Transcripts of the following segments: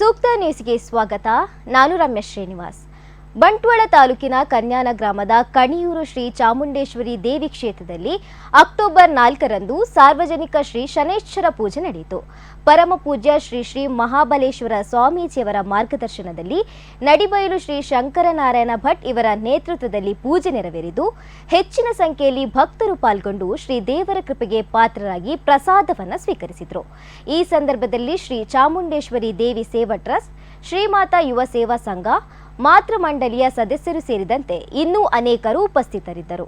ಸೂಕ್ತ ನ್ಯೂಸ್ಗೆ ಸ್ವಾಗತ. ನಾನು ರಮ್ಯ ಶ್ರೀನಿವಾಸ್. ಬಂಟ್ವಾಳ ತಾಲೂಕಿನ ಕನ್ಯಾನ ಗ್ರಾಮದ ಕಣಿಯೂರು ಶ್ರೀ ಚಾಮುಂಡೇಶ್ವರಿ ದೇವಿ ಕ್ಷೇತ್ರದಲ್ಲಿ ಅಕ್ಟೋಬರ್ ನಾಲ್ಕರಂದು ಸಾರ್ವಜನಿಕ ಶ್ರೀ ಶನೇಶ್ವರ ಪೂಜೆ ನಡೆಯಿತು. ಪರಮ ಪೂಜ್ಯ ಶ್ರೀ ಶ್ರೀ ಮಹಾಬಲೇಶ್ವರ ಸ್ವಾಮೀಜಿಯವರ ಮಾರ್ಗದರ್ಶನದಲ್ಲಿ ನಡಿಬಯಲು ಶ್ರೀ ಶಂಕರನಾರಾಯಣ ಭಟ್ ಇವರ ನೇತೃತ್ವದಲ್ಲಿ ಪೂಜೆ ನೆರವೇರಿದು, ಹೆಚ್ಚಿನ ಸಂಖ್ಯೆಯಲ್ಲಿ ಭಕ್ತರು ಪಾಲ್ಗೊಂಡು ಶ್ರೀ ದೇವರ ಕೃಪೆಗೆ ಪಾತ್ರರಾಗಿ ಪ್ರಸಾದವನ್ನು ಸ್ವೀಕರಿಸಿದರು. ಈ ಸಂದರ್ಭದಲ್ಲಿ ಶ್ರೀ ಚಾಮುಂಡೇಶ್ವರಿ ದೇವಿ ಸೇವಾ ಟ್ರಸ್ಟ್ ಶ್ರೀಮಾತಾ ಯುವ ಸೇವಾ ಸಂಘ ಮಾತೃ ಮಂಡಳಿಯ ಸದಸ್ಯರು ಸೇರಿದಂತೆ ಇನ್ನೂ ಅನೇಕರು ಉಪಸ್ಥಿತರಿದ್ದರು.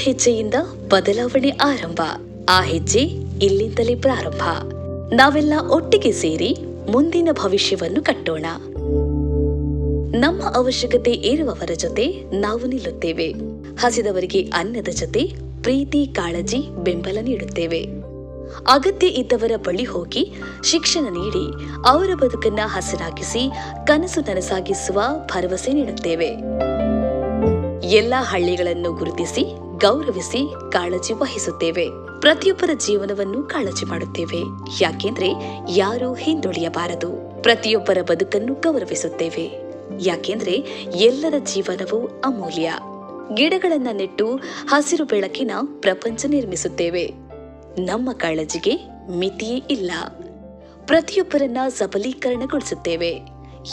ಹೆಜ್ಜೆಯಿಂದ ಬದಲಾವಣೆ ಆರಂಭ. ಆ ಹೆಜ್ಜೆ ಇಲ್ಲಿಂದಲೇ ಪ್ರಾರಂಭ. ನಾವೆಲ್ಲ ಒಟ್ಟಿಗೆ ಸೇರಿ ಮುಂದಿನ ಭವಿಷ್ಯವನ್ನು ಕಟ್ಟೋಣ. ನಮ್ಮ ಅವಶ್ಯಕತೆ ಇರುವವರ ಜೊತೆ ನಾವು ನಿಲ್ಲುತ್ತೇವೆ. ಹಸಿದವರಿಗೆ ಅನ್ನದ ಜೊತೆ ಪ್ರೀತಿ, ಕಾಳಜಿ, ಬೆಂಬಲ ನೀಡುತ್ತೇವೆ. ಅಗತ್ಯ ಇದ್ದವರ ಬಳಿ ಹೋಗಿ ಶಿಕ್ಷಣ ನೀಡಿ ಅವರ ಬದುಕನ್ನ ಹಸನಾಗಿಸಿ, ಕನಸು ನನಸಾಗಿಸುವ ಭರವಸೆ ನೀಡುತ್ತೇವೆ. ಎಲ್ಲ ಹಳ್ಳಿಗಳನ್ನು ಗುರುತಿಸಿ ಗೌರವಿಸಿ ಕಾಳಜಿ ವಹಿಸುತ್ತೇವೆ. ಪ್ರತಿಯೊಬ್ಬರ ಜೀವನವನ್ನು ಕಾಳಜಿ ಮಾಡುತ್ತೇವೆ. ಯಾಕೆಂದ್ರೆ ಯಾರೂ ಹಿಂದುಳಿಯಬಾರದು. ಪ್ರತಿಯೊಬ್ಬರ ಬದುಕನ್ನು ಗೌರವಿಸುತ್ತೇವೆ. ಯಾಕೆಂದ್ರೆ ಎಲ್ಲರ ಜೀವನವು ಅಮೂಲ್ಯ. ಗಿಡಗಳನ್ನ ನೆಟ್ಟು ಹಸಿರು ಬೆಳಕಿನ ಪ್ರಪಂಚ ನಿರ್ಮಿಸುತ್ತೇವೆ. ನಮ್ಮ ಕಾಳಜಿಗೆ ಮಿತಿಯೇ ಇಲ್ಲ. ಪ್ರತಿಯೊಬ್ಬರನ್ನ ಸಬಲೀಕರಣಗೊಳಿಸುತ್ತೇವೆ.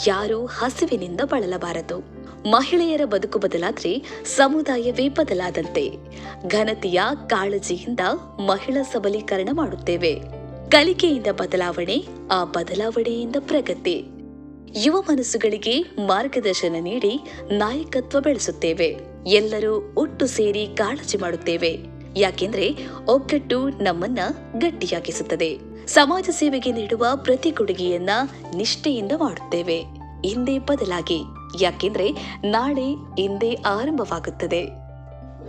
ಯಾರೂ ಹಸಿವಿನಿಂದ ಬಳಲಬಾರದು. ಮಹಿಳೆಯರ ಬದುಕು ಬದಲಾದ್ರೆ ಸಮುದಾಯವೇ ಬದಲಾದಂತೆ. ಘನತೆಯ ಕಾಳಜಿಯಿಂದ ಮಹಿಳಾ ಸಬಲೀಕರಣ ಮಾಡುತ್ತೇವೆ. ಕಲಿಕೆಯಿಂದ ಬದಲಾವಣೆ, ಆ ಬದಲಾವಣೆಯಿಂದ ಪ್ರಗತಿ. ಯುವ ಮನಸ್ಸುಗಳಿಗೆ ಮಾರ್ಗದರ್ಶನ ನೀಡಿ ನಾಯಕತ್ವ ಬೆಳೆಸುತ್ತೇವೆ. ಎಲ್ಲರೂ ಒಟ್ಟು ಸೇರಿ ಕಾಳಜಿ ಮಾಡುತ್ತೇವೆ. ಯಾಕೆಂದ್ರೆ ಒಗ್ಗಟ್ಟು ನಮ್ಮನ್ನ ಗಟ್ಟಿಯಾಗಿಸುತ್ತದೆ. ಸಮಾಜ ಸೇವೆಗೆ ನೀಡುವ ಪ್ರತಿ ಕೊಡುಗೆಯನ್ನ ನಿಷ್ಠೆಯಿಂದ ಮಾಡುತ್ತೇವೆ. ಹಿಂದೆ ಬದಲಾಗಿ. ಯಾಕೆಂದ್ರೆ ನಾಳೆ ಇಂದೇ ಆರಂಭವಾಗುತ್ತದೆ.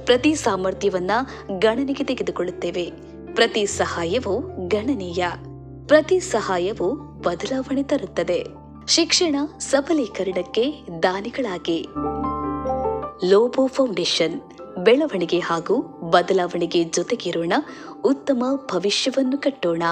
ಪ್ರತಿ ಸಾಮರ್ಥ್ಯವನ್ನ ಗಣನೆಗೆ ತೆಗೆದುಕೊಳ್ಳುತ್ತೇವೆ. ಪ್ರತಿ ಸಹಾಯವು ಗಣನೀಯ. ಪ್ರತಿ ಸಹಾಯವು ಬದಲಾವಣೆ ತರುತ್ತದೆ. ಶಿಕ್ಷಣ ಸಬಲೀಕರಣಕ್ಕೆ ದಾನಿಗಳಾಗಿ. ಲೋಬೋ ಫೌಂಡೇಶನ್, ಬೆಳವಣಿಗೆ ಹಾಗೂ ಬದಲಾವಣೆಗೆ ಜೊತೆಗಿರೋಣ ಉತ್ತಮ ಭವಿಷ್ಯವನ್ನು ಕಟ್ಟೋಣ.